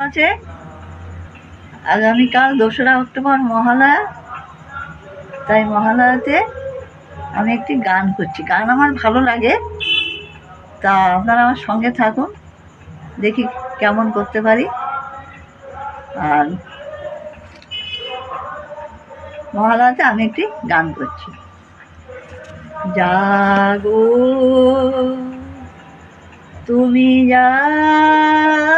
আছে। আগামীকাল দোসরা অক্টোবর মহালয়া। তাই মহালয়াতে আমি একটি গান করছি। গান আমার ভালো লাগে। তা আপনারা আমার সঙ্গে থাকুন। দেখি কেমন করতে পারি। আর মহালয়াতে আমি একটি গান করছি। জাগো, তুমি জাগো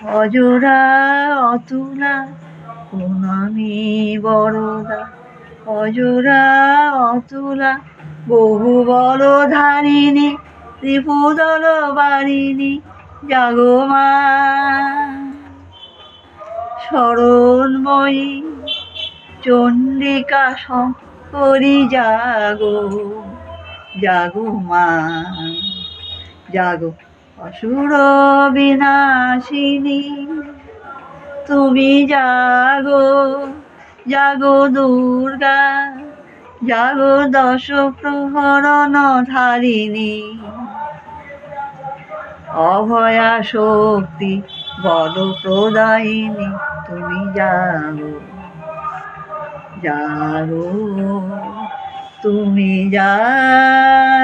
অজরা অতুলা প্রণমী বড়দা অজরা অতুলা, বহু বড় ধারিণী ত্রিপুদল বারিণী, জাগো মা। শরণময়ী চণ্ডিকা শঙ্করী, জাগো জাগো মা, জাগো। অসুর বিনাশিনী তুমি জাগো জাগো দুর্গা, জাগো দশ প্রহরণ ধারিণী। অভয়া শক্তি বল প্রদায়িনী তুমি জাগো জাগো, তুমি জাগো।